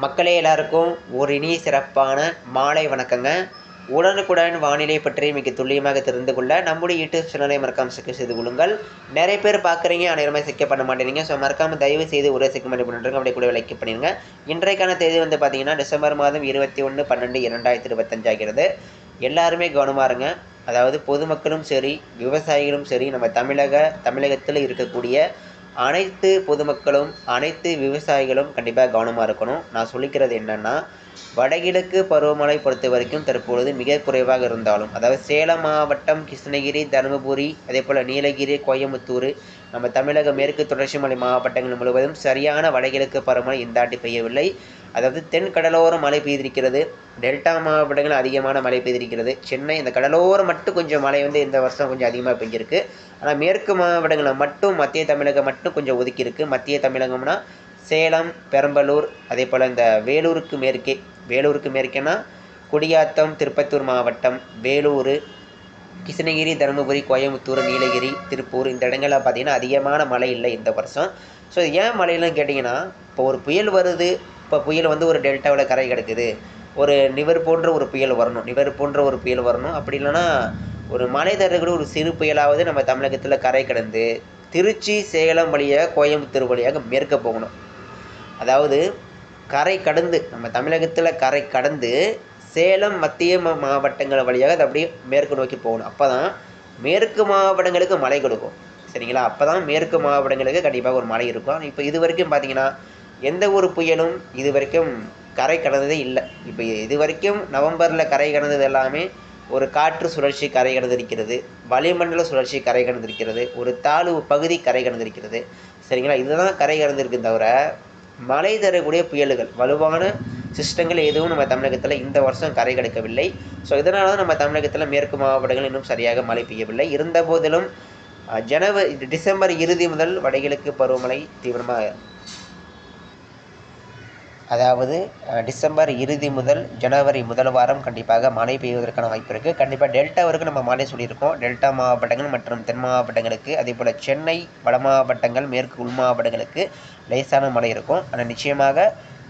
மக்களே எல்லாருக்கும் ஒரு இனிய சிறப்பான மாலை வணக்கங்க. உடனுக்குடன் வானிலை பற்றி மிக துல்லியமாக தெரிந்து கொள்ள நம்முடைய யூடியூப் சேனலை மறக்காம சிக்க செய்து கொள்ளுங்கள். நிறைய பேர் பார்க்குறீங்க அனைவருமே சிக்க பண்ண மாட்டேறீங்க. ஸோ மறக்காமல் தயவு செய்து ஒரே சிக்க பண்ணி பண்ணிட்டுருங்க கூட லைக் பண்ணிடுங்க. இன்றைக்கான தேதி வந்து பார்த்தீங்கன்னா டிசம்பர் மாதம் இருபத்தி ஒன்று பன்னெண்டு இரண்டாயிரத்தி இருபத்தஞ்சு ஆகிறது. எல்லாருமே கவனமாக இருங்க. அதாவது பொதுமக்களும் சரி விவசாயிகளும் சரி நம்ம தமிழக தமிழகத்தில் இருக்கக்கூடிய அனைத்து பொதுமக்களும் அனைத்து விவசாயிகளும் கண்டிப்பாக கவனமாக இருக்கணும். நான் சொல்லிக்கிறது என்னென்னா வடகிழக்கு பருவமழை பொறுத்த வரைக்கும் தற்பொழுது மிக குறைவாக இருந்தாலும் அதாவது சேலம் மாவட்டம் கிருஷ்ணகிரி தருமபுரி அதே போல் நீலகிரி கோயம்புத்தூர் நம்ம தமிழக மேற்கு தொடர்ச்சி மலை மாவட்டங்கள் முழுவதும் சரியான வடகிழக்கு பருவமழை இந்த ஆண்டு பெய்யவில்லை. அதாவது தென் கடலோர மழை பெய்திருக்கிறது. டெல்டா மாவட்டங்கள் அதிகமான மழை பெய்திருக்கிறது. சென்னை இந்த கடலோரம் மட்டும் கொஞ்சம் மழை வந்து இந்த வருஷம் கொஞ்சம் அதிகமாக பெஞ்சிருக்கு. ஆனால் மேற்கு மாவட்டங்களில் மட்டும் மத்திய தமிழகம் மட்டும் கொஞ்சம் ஒதுக்கியிருக்கு. மத்திய தமிழகம்னா சேலம் பெரம்பலூர் அதே போல் இந்த வேலூருக்கு மேற்கே வேலூருக்கு மேற்கேனா குடியாத்தம் திருப்பத்தூர் மாவட்டம் வேலூர் கிருஷ்ணகிரி தருமபுரி கோயம்புத்தூர் நீலகிரி திருப்பூர் இந்த இடங்களில் பார்த்திங்கன்னா அதிகமான மழை இல்லை இந்த வருஷம். ஸோ ஏன் மழைலாம் கேட்டிங்கன்னா இப்போ ஒரு புயல் வருது இப்போ புயல் வந்து ஒரு டெல்டாவில் கரை கிடக்குது. ஒரு நிவர் போன்ற ஒரு புயல் வரணும். நிவர் போன்ற ஒரு புயல் வரணும். அப்படி இல்லைன்னா ஒரு மலை தரக்கூடிய ஒரு சிறு புயலாவது நம்ம தமிழகத்தில் கரை கடந்து திருச்சி சேலம் வழியாக கோயம்புத்தூர் வழியாக மேற்க போகணும். அதாவது கரை கடந்து நம்ம தமிழகத்தில் கரை கடந்து சேலம் மத்திய மாவட்டங்கள் வழியாக அது அப்படியே மேற்கு நோக்கி போகணும். அப்போ தான் மேற்கு மாவட்டங்களுக்கு மழை கொடுக்கும். சரிங்களா? அப்போ தான் மேற்கு மாவட்டங்களுக்கு கண்டிப்பாக ஒரு மழை இருக்கும். இப்போ இது வரைக்கும் பார்த்தீங்கன்னா எந்த ஒரு புயலும் இது வரைக்கும் கரை கடந்ததே இல்லை. இப்போ இது வரைக்கும் நவம்பரில் கரை கடந்தது எல்லாமே ஒரு காற்று சுழற்சி கரை கடந்திருக்கிறது வளிமண்டல சுழற்சி கரை கடந்திருக்கிறது ஒரு தாழ்வு பகுதி கரை கடந்திருக்கிறது. சரிங்களா? இதுதான் கரை கடந்திருக்கு தவிர மழை தரக்கூடிய புயல்கள் வலுவான சிஸ்டங்கள் எதுவும் நம்ம தமிழகத்தில் இந்த வருஷம் கரை கடக்கவில்லை. ஸோ இதனால தான் நம்ம தமிழகத்தில் மேற்கு மாவட்டங்கள் இன்னும் சரியாக மழை பெய்யவில்லை. இருந்த போதிலும் ஜனவரி டிசம்பர் இறுதி முதல் வடகிழக்கு பருவமழை தீவிரமாக அதாவது டிசம்பர் இறுதி முதல் ஜனவரி முதல் வாரம் கண்டிப்பாக மழை பெய்வதற்கான வாய்ப்பு இருக்குது கண்டிப்பாக டெல்டாவிற்கு நம்ம மழை சொல்லியிருக்கோம். டெல்டா மாவட்டங்கள் மற்றும் தென் மாவட்டங்களுக்கு அதே போல் சென்னை வட மாவட்டங்கள் மேற்கு உள் மாவட்டங்களுக்கு லேசான மழை இருக்கும். ஆனால் நிச்சயமாக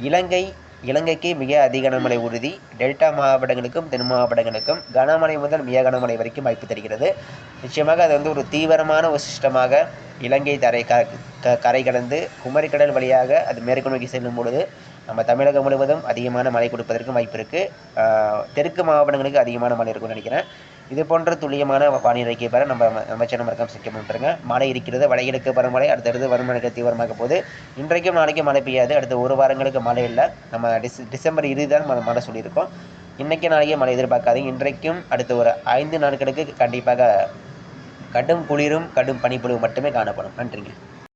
இலங்கை இலங்கைக்கு மிக அதிக கனமழை உறுதி. டெல்டா மாவட்டங்களுக்கும் தென் மாவட்டங்களுக்கும் கனமழை முதல் மிக கனமழை வரைக்கும் வாய்ப்பு தருகிறது. நிச்சயமாக அது வந்து ஒரு தீவிரமான ஒரு சிஸ்டமாக இலங்கை தரை க கரை கடந்து குமரிக்கடல் வழியாக அது மேற்கு நோக்கி செல்லும் பொழுது நம்ம தமிழகம் முழுவதும் அதிகமான மழை கொடுப்பதற்கும் வாய்ப்பு இருக்குது தெற்கு மாவட்டங்களுக்கு அதிகமான மழை இருக்கும்னு நினைக்கிறேன். இது போன்ற துல்லியமான வானிலைக்கு பெற நம்ம நம்ம சேனல் மறக்காம சிக்க பண்ணுறங்க மழை இருக்கிறது வடகிழக்கு பருவமழை அடுத்தடுத்து வருமானக்கு தீவிரமாக போகுது. இன்றைக்கும் நாளைக்கும் மழை பெய்யாது. அடுத்த ஒரு வாரங்களுக்கு மழை இல்லை. நம்ம டிஸ் டிசம்பர் இறுதி தான் மழை சொல்லியிருக்கோம். இன்றைக்கி நாளைக்கு மழை எதிர்பார்க்காதீங்க. இன்றைக்கும் அடுத்த ஒரு ஐந்து நாட்களுக்கு கண்டிப்பாக கடும் குளிரும் கடும் பனிப்பொழிவு மட்டுமே காணப்படும். நன்றிங்க.